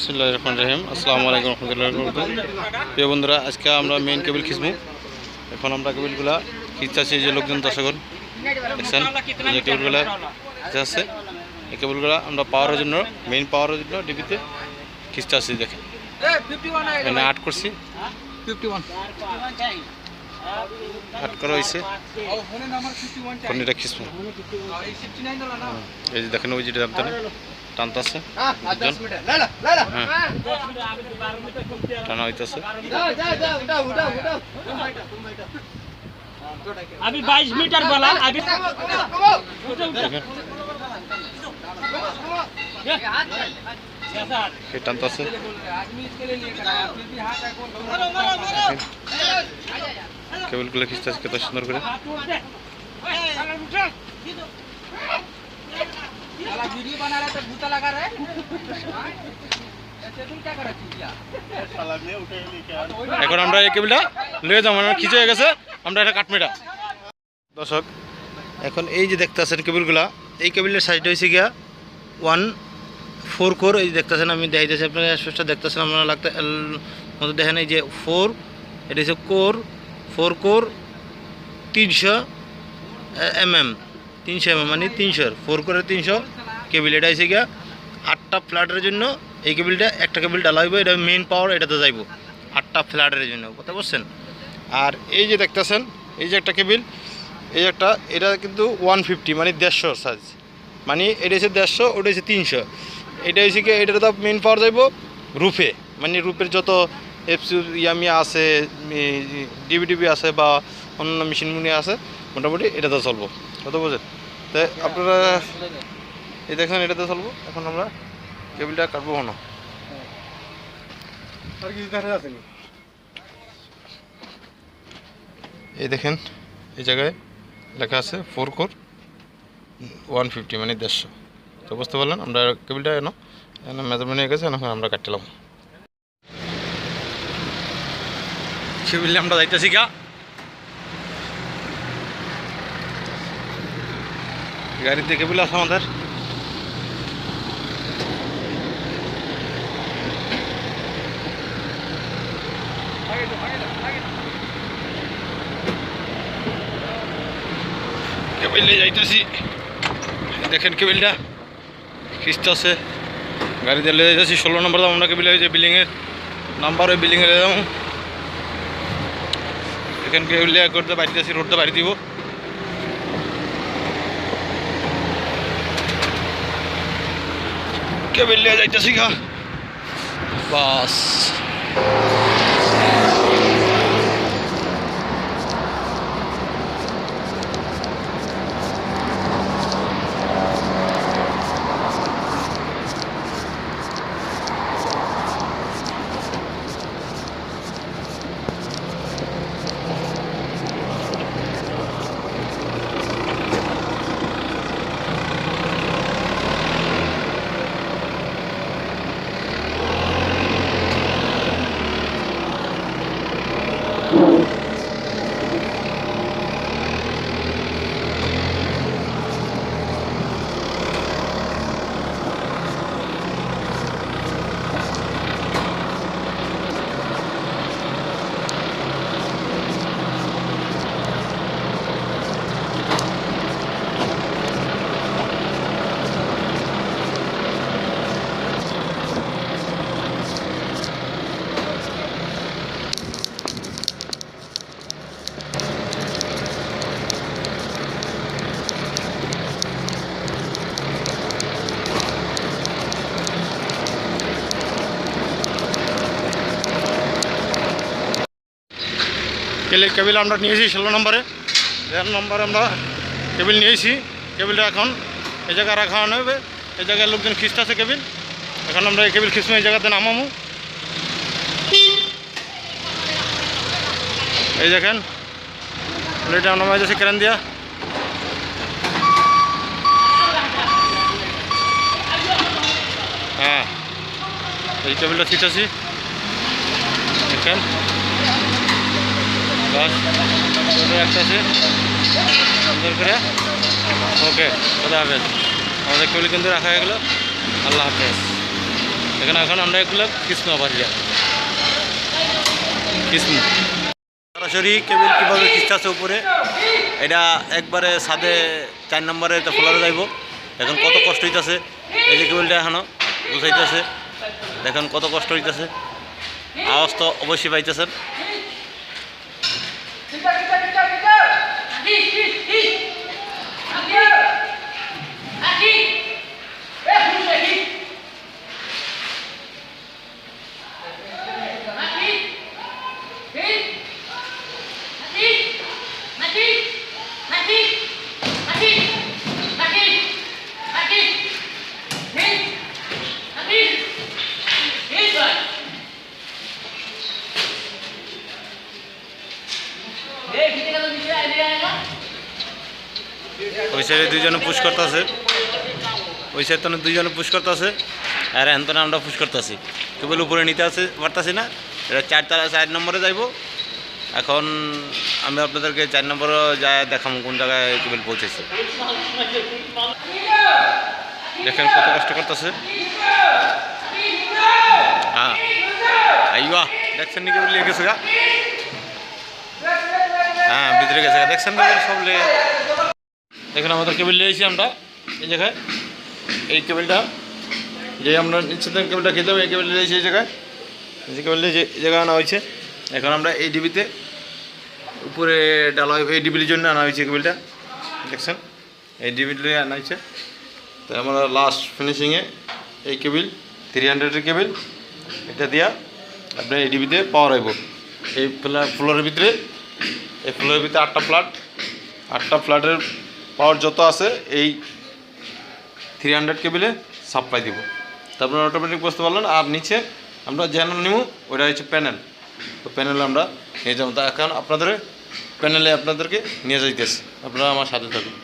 বিসমুল্লাহ রহমান রহিম আসসালামু আলাইকুম রহমতুল্লাহ প্রিয় বন্ধুরা, আজকে আমরা মেইন কেবিল খিচবো। এখন আমরা কেবিলগুলা খিচতেছি যে লোকজন দর্শকগণ দেখছেন, যে কেবিলগুলা আমরা পাওয়ারের জন্য মেইন পাওয়ারের জন্য ডিবিতে খিচতে আসছি, দেখেন। এখানে আট করছি। আট করা হয়েছে। এখন এটা খিচবো এই যে দেখেন, ওই যেটা টানতে টানতেছে হ্যাঁ। টানা হইতেছে। अभी 22 मीटर बोला अभी দেখেন কে টানতেছে কেবলগুলো খিচতেছে কত সুন্দর করে वीडियो बना रहा था भूता लगा रहा है ऐसे तुम क्या कर रहा এখন আমরা এই কেবিলটা লয়ে যাবো আমরা খিচে হয়ে গেছে আমরা এটা কাটমেটা দর্শক, এখন এই যে দেখতেছেন কেবিলগুলা, এই কেবিলের সাইজটা হয়েছে গিয়া ওয়ান ফোর কোর এই দেখতেছেন আমি দেখাইতেছি আপনারা সুস্থ দেখতেছেন আপনারা লাগতে মধ্যে দেখেন এই যে ফোর এটা হচ্ছে কোর ফোর কোর তিনশো এম এম তিনশো এম এম মানে তিনশোর ফোর কোরের তিনশো কেবিল। এটা হয়েছে গিয়া আটটা ফ্ল্যাটের জন্য এই কেবিলটা, একটা কেবিল ডালা হইব, এটা মেইন পাওয়ার এটাতে যাইব। আটটা ফ্ল্যাটের জন্য, কথা বলছেন আর এই যে দেখতেছেন, এই যে একটা কেবিল, এই একটা, এটা কিন্তু ওয়ান ফিফটি মানে দেড়শো সাইজ মানে এটা হচ্ছে দেড়শো, ওটা হচ্ছে তিনশো। এটা হচ্ছে কি এটা তো মেন পাওয়ার যাইব রুফে। মানে রুফের যত এফসি ইয়ামিয়া আছে ডিবিডিবি আছে বা অন্যান্য মেশিনগুলি আছে, মোটামুটি এটাতে চলবো। কত বোঝেন তাই আপনারা, এই দেখেন এটাতে চলবো। এখন আমরা কেবিলটা কাটবো কেন? এই দেখেন, এই জায়গায় লেখা আছে ফোর কোর ওয়ান ফিফটি মানে দেড়শো। তো বুঝতে পারলেন, আমরা কেবিলটা এনো মেজারমেন্ট হয়ে গেছে, এখন আমরা কাটলাম কেবিলে আমরা যাইতেছি গা। গাড়িতে কেবিল আছে আমাদের। কেবিলে যাইতেছি। দেখেন কেবিলটা। খ্রিস্ট আছে। গাড়িতে লেগে যাচ্ছি ষোলো নম্বর দাম আমরা কেবিলে যে বিল্ডিংয়ের নাম্বার, ওই বিল্ডিংয়ে লেগে যাব। এখান কেবিল করতে বাড়িতে আছি রোডটা বাড়ি দিব। কেবিল যাইতেছি গা। বাস। কেবিল আমরা নিয়েছি ষোলো নম্বরে। তেরো নম্বরে আমরা কেবিল নিয়েছি। কেবিলটা এখন এই জায়গায় রাখা হবে এই জায়গায় লোকজন খ্রিস্ট আছে কেবিল। এখন আমরা এই কেবিল খ্রিস্ট এই জায়গাতে নামামো এই দেখেন এটা নামাই যাচ্ছে ক্রেন দিয়া। হ্যাঁ এই কেবিলটা ঠিক দেখেন। বাস ওটা একটা আছে সুন্দর করে। ওকে খোদা হাফেজ। আমাদের কেবিল কিন্তু রাখা হয়ে গেলো। আল্লাহ হাফেজ। এখানে এখন আমরা এগুলো কৃষ্ণ বাড়িয়া কৃষ্ণ। সরাসরি কেবিল কীভাবে খিস্টাছে উপরে, এটা একবারে সাদে চার নম্বরে এটা ফোলারে যাইব। এখন কত কষ্ট হইতেছে। এই যে কেবলটা এখনও বুঝাইতেছে দেখেন কত কষ্ট হইতেছে। আওয়াজ তো অবশ্যই পাইতেছেন। ওই সাইডে দুইজনে পুশ করতেছে। ওই সাইড তো দুইজনে পুশ করতেছে। আর এনতনে আমরা পুশ করতেছি। কেবল উপরে নিতে আছে, পারতাছি না। এটা চার তারা চার নম্বরে যাইব। এখন আমি আপনাদেরকে চার নম্বরে যা দেখাম কোন জায়গায় কেবল পৌঁছেছে। দেখেন কত কষ্ট করতেছে। হ্যাঁ। দেখছেন নাকি বলে গেছে গা? হ্যাঁ ভিতরে গেছে। দেখছেন সব লে- দেখুন, আমাদের কেবিল নিয়েছি আমরা। এই জায়গায়। এই কেবিলটা যে আমরা নিচে কেবিলটা খেতে হবে, এই কেবিল নিয়েছি এই জায়গায়। যে কেবিল যে এই জায়গায় আনা হয়েছে। এখন আমরা এই ডিবিতে উপরে ডালা এই ডিবির জন্য আনা হয়েছে কেবিলটা দেখছেন? এই ডিবিতে আনা হয়েছে। তো আমরা লাস্ট ফিনিশিংয়ে এই কেবিল থ্রি হান্ড্রেডের কেবিল এটা দিয়া আপনার এই ডিবিতে পাওয়ার হইব। এই ফ্লোরের ভিতরে, এই ফ্লোরের ভিতরে আটটা ফ্ল্যাট আটটা ফ্ল্যাটের পাওয়ার যত আছে, এই থ্রি হান্ড্রেড কেবিলে সাপ্লাই দিব। তারপরে অটোমেটিক বুঝতে পারলেন, আর নিচে আমরা যেন নিব ওইটা হচ্ছে প্যানেল তো প্যানেলে আমরা নিয়ে যাব। তা এখন আপনাদের প্যানেলে আপনাদেরকে নিয়ে যাইতেছি। আপনারা আমার সাথে থাকুন।